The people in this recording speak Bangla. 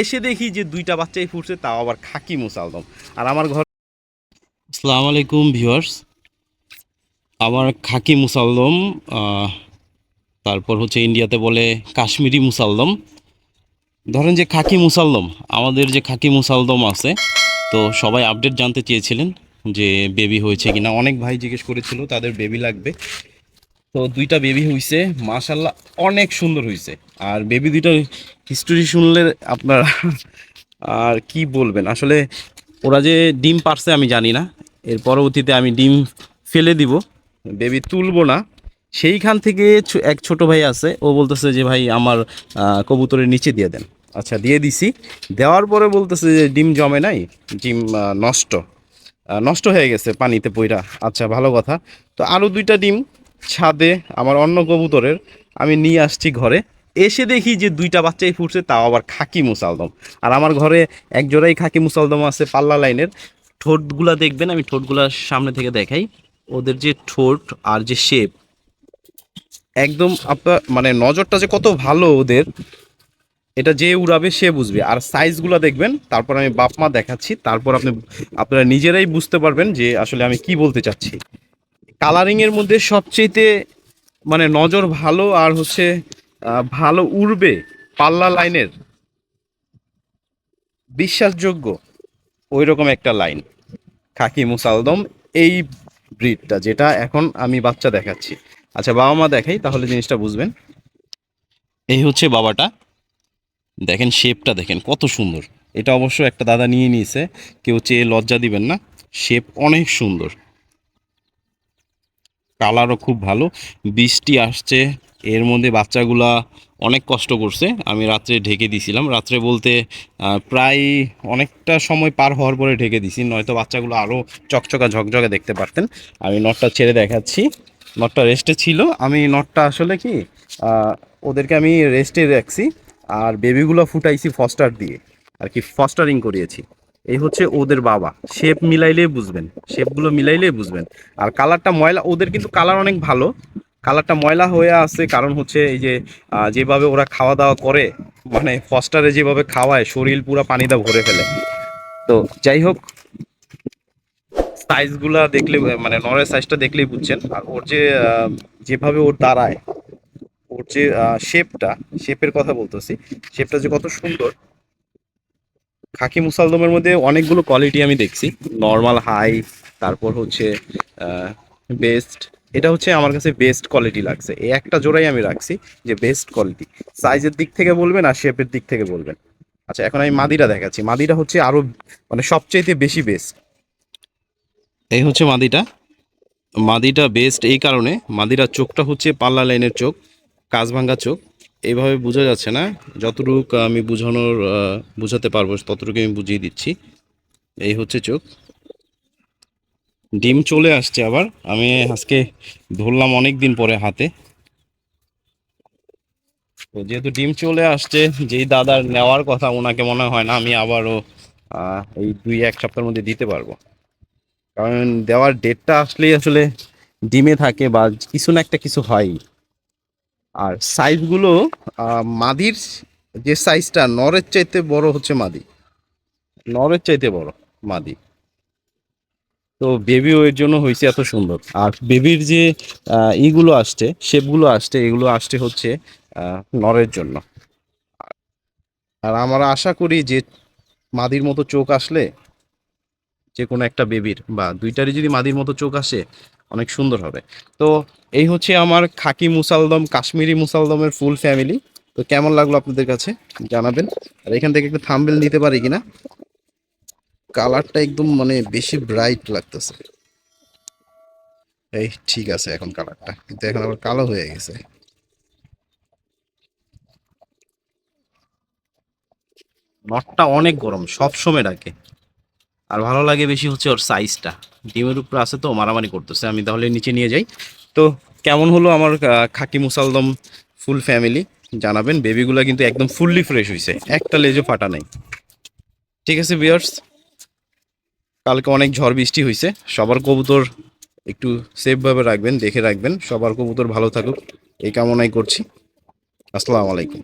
এসে দেখি যে দুইটা বাচ্চাই ফুটছে তাও আবার খাকি মুসালদম। আর আমার ঘর আসসালামু আলাইকুম ভিউয়ার্স। আমার খাকি মুসাল্লম আহ, তারপর হচ্ছে ইন্ডিয়াতে বলে কাশ্মীরি মুসাল্লম ধরেন যে খাকি মুসাল্লম আমাদের যে খাকি মুসালদম আছে তো সবাই আপডেট জানতে চেয়েছিলেন যে বেবি হয়েছে কিনা। অনেক ভাই জিজ্ঞেস করেছিল তাদের বেবি লাগবে। তো দুইটা বেবি হইছে মাশাল্লাহ অনেক সুন্দর হয়েছে আর বেবি দুইটার হিস্টোরি শুনলে আপনার আর কি বলবেন? আসলে ওরা যে ডিম পারছে আমি জানি না, এর পরবর্তীতে আমি ডিম ফেলে দিব। বেবি তুলবো না। সেইখান থেকে এক ছোট ভাই আছে, ও বলতেছে যে, ভাই, আমার কবুতরের নিচে দিয়ে দেন। আচ্ছা দিয়ে দিছি। দেওয়ার পরে বলতেছে যে, ডিম জমে নাই, ডিম নষ্ট। নষ্ট হয়ে গেছে পানিতে পইরা। আচ্ছা ভালো কথা। তো আরও দুইটা ডিম ছাদে আমার অন্য কবুতরের আমি নিয়ে আসছি ঘরে। এসে দেখি যে দুইটা বাচ্চাই ফুটছে, তাও আবার খাকি মুসালদম। আর আমার ঘরে এক জোড়াই খাকি মুসালদম আছে পাল্লা লাইনের। ঠোঁটগুলা দেখবেন, আমি ঠোঁটগুলা সামনে থেকে দেখাই। ওদের যে ঠোঁট আর যে শেপ, একদম আপনার মানে নজরটা যে কত ভালো ওদের, এটা যে উড়াবে সে বুঝবে। আর সাইজগুলো দেখবেন, তারপর আমি বাপ মা দেখাচ্ছি। তারপর আপনি, আপনারা নিজেরাই বুঝতে পারবেন যে আসলে আমি কি বলতে চাচ্ছি। কালারিং এর মধ্যে সবচেয়েতে মানে নজর ভালো আর হচ্ছে ভালো উড়বে পাল্লা লাইনের বিশ্বাসযোগ্য ওই রকম একটা লাইন খাকি মুসালদম এই ব্রিডটা, যেটা এখন আমি বাচ্চা দেখাচ্ছি। আচ্ছা বাবা মা দেখাই, তাহলে জিনিসটা বুঝবেন। এই হচ্ছে বাবাটা। দেখেন শেপটা দেখেন, কত সুন্দর। এটা অবশ্য একটা দাদা নিয়ে নিয়েছে, কেউ চেয়ে লজ্জা দিবেন না। শেপ অনেক সুন্দর। কালারও খুব ভালো। বৃষ্টি আসছে, এর মধ্যে বাচ্চাগুলা অনেক কষ্ট করছে। আমি রাত্রে ঢেকে দিছিলাম। রাত্রে বলতে প্রায় অনেকটা সময় পার হওয়ার পরে ঢেকে দিছি। নয়তো বাচ্চাগুলো আরও চকচকা ঝকঝকে দেখতে পারতেন। আমি নটটা ছেড়ে দেখাচ্ছি। নটটা রেস্টে ছিল। আমি নটটা আসলে কি ওদেরকে আমি রেস্টে রাখছি। আর বেবিগুলো ফুটাইছি ফস্টার দিয়ে। আর কি ফস্টারিং করিয়েছি। এই হচ্ছে ওদের বাবা। শেপ মিলাইলেই বুঝবেন। শেপগুলো মিলাইলেই বুঝবেন। আর কালারটা ময়লা, ওদের কিন্তু কালার অনেক ভালো। কালারটা ময়লা হয়ে আছে, কারণ হচ্ছে এই যে যেভাবে ওরা খাওয়া দাওয়া করে মানে ফস্টারে যেভাবে খাওয়ায়, শরীর পুরো পানিতে ভরে ফেলে। তো যাই হোক সাইজগুলা দেখলে মানে নরের সাইজটা দেখলেই বুঝছেন। আর ওর যে যেভাবে ওর দাঁড়ায়, ওর যে শেপটা শেপের কথা বলতেছি শেপটা যে কত সুন্দর খাকি মুসালদমের মধ্যে অনেকগুলো কোয়ালিটি আমি দেখছি। নর্মাল হাই তারপর হচ্ছে বেস্ট এটা হচ্ছে আমার কাছে বেস্ট কোয়ালিটি লাগছে। এই একটা জোড়াই আমি রাখছি যে বেস্ট কোয়ালিটি সাইজের দিক থেকে বলবেন আর শেপের দিক থেকে বলবেন। আচ্ছা এখন আমি মাদিরা দেখাচ্ছি। মাদিরা হচ্ছে আরও মানে সবচাইতে বেশি বেস্ট এই হচ্ছে মাদিটা। মাদিটা বেস্ট এই কারণে মাদিরার চোখটা হচ্ছে পাল্লা লাইনের চোখ কাজভাঙ্গা চোখ। এইভাবে বোঝা যাচ্ছে না। যতটুকু আমি বোঝানোর বোঝাতে পারব ততটুকু আমি বুঝিয়ে দিচ্ছি। এই হচ্ছে চোখ। ডিম চলে আসছে আবার। আমি আজকে ধরলাম অনেক দিন পরে হাতে। তো যেহেতু ডিম চলে আসছে, যেই দাদার নেওয়ার কথা ওনাকে মনে হয় না, আমি আবারও এই দুই এক সপ্তাহের মধ্যে দিতে পারব। কারণ দেওয়ার ডেটটা আসলেই আসলে ডিমে থাকে বা কিছু না একটা কিছু হয় আর সাইজগুলো মাদির যে সাইজটা নরের চাইতে বড় হচ্ছে মাদি। নরের চাইতে বড় মাদি। তো বেবি এর জন্য হয়েছে এত সুন্দর। আর বেবির যে ইগুলো আসছে শেপগুলো আসছে, এগুলো আসছে হচ্ছে নরের জন্য। আর আমরা আশা করি যে মাদির মতো চোখ আসলে যে কোনো একটা বেবির বা দুইটারই যদি মাদির মতো চোখ আসে অনেক সুন্দর হবে। তো এই হচ্ছে আমার খাকি মুসালদম কাশ্মীরি মুসালদমের ফুল ফ্যামিলি তো কেমন লাগল আপনাদের কাছে? জানাবেন। আর এখান থেকে একটু থাম্বেল নিতে পারি কিনা? কালারটা একদম মানে বেশি ব্রাইট লাগতেছে। এই ঠিক আছে এখন কালারটা, কিন্তু এখন আবার কালো হয়ে গেছে। নটটা অনেক গরম সব সময় ডাকে আর ভালো লাগে বেশি হচ্ছে ওর সাইজটা ডিমের উপরে আছে তো, মারামারি করতেছে। আমি তাহলে নিচে নিয়ে যাই। তো কেমন হলো আমার খাকি মুসালদম ফুল ফ্যামিলি জানাবেন বেবিগুলো কিন্তু একদম ফুললি ফ্রেশ হয়েছে একটা লেজও ফাটা নাই। ঠিক আছে বিয়ার্স কালকে অনেক ঝড় বৃষ্টি হয়েছে সবার কবুতর একটু সেফভাবে রাখবেন, দেখে রাখবেন। সবার কবুতর ভালো থাকুক। এই কামনাই করছি। আসসালামু আলাইকুম।